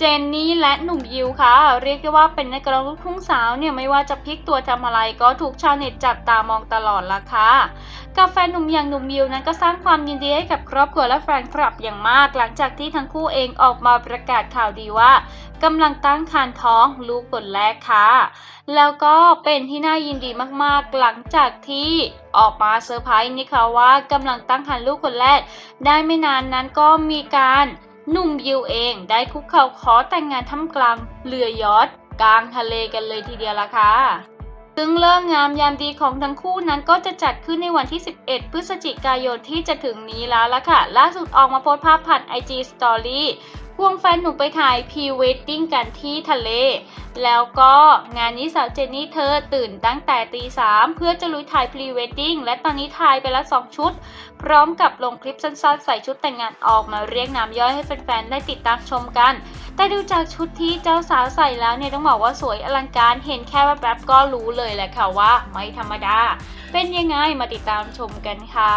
เจนนี่และหนุ่มยิวค่ะ เรียกได้ว่าเป็นนักร้องลูกทุ่งสาวเนี่ยไม่ว่าจะพลิกตัวทำอะไรก็ถูกชาวเน็ตจับตามองตลอดละค่ะกับแฟนหนุ่มอย่างหนุ่มยิวนั้นก็สร้างความยินดีให้กับครอบครัวและแฟนคลับอย่างมาก หลังจากที่ทั้งคู่เองออกมาประกาศข่าวดีว่ากำลังตั้งครรภ์ท้องลูกคนแรกค่ะ แล้วก็เป็นที่น่ายินดีมากๆ หลังจากที่ออกมาเซอร์ไพรส์นี่ค่ะว่ากำลังตั้งครรภ์ลูกคนแรกได้ไม่นานนั้นก็มีการ หนุ่มยิวเองได้คุกเข่าขอแต่งงานท่ามกลางเรือยอทกลางทะเลกันเลยทีเดียวละค่ะซึ่งเลิกงามยามดีของทั้งคู่นั้นก็จะจัดขึ้นในวันที่ 11 พฤศจิกายนที่จะถึงนี้แล้วละค่ะ ล่าสุดออกมาโพสต์ภาพผ่าน IG Story ควงแฟนหนุ่มไปถ่ายพรีเวดดิ้งกันที่ทะเล แล้วก็งานนี้สาวเจนนี่เธอตื่นตั้งแต่ตีสามเพื่อจะลุยถ่ายพรีเวดดิ้งและตอนนี้ถ่ายไปแล้ว2ชุด พร้อมกับลงคลิปสั้นๆใส่ชุดแต่งงานออกมาเรียกน้ำย่อยให้แฟนๆได้ติดตามชมกัน แต่ดูจากชุดที่เจ้าสาวใส่แล้วเนี่ยต้องบอกว่าสวยอลังการเห็นแค่แวบๆก็รู้เลยแหละค่ะว่าไม่ธรรมดา เป็นยังไงมาติดตามชมกันค่ะ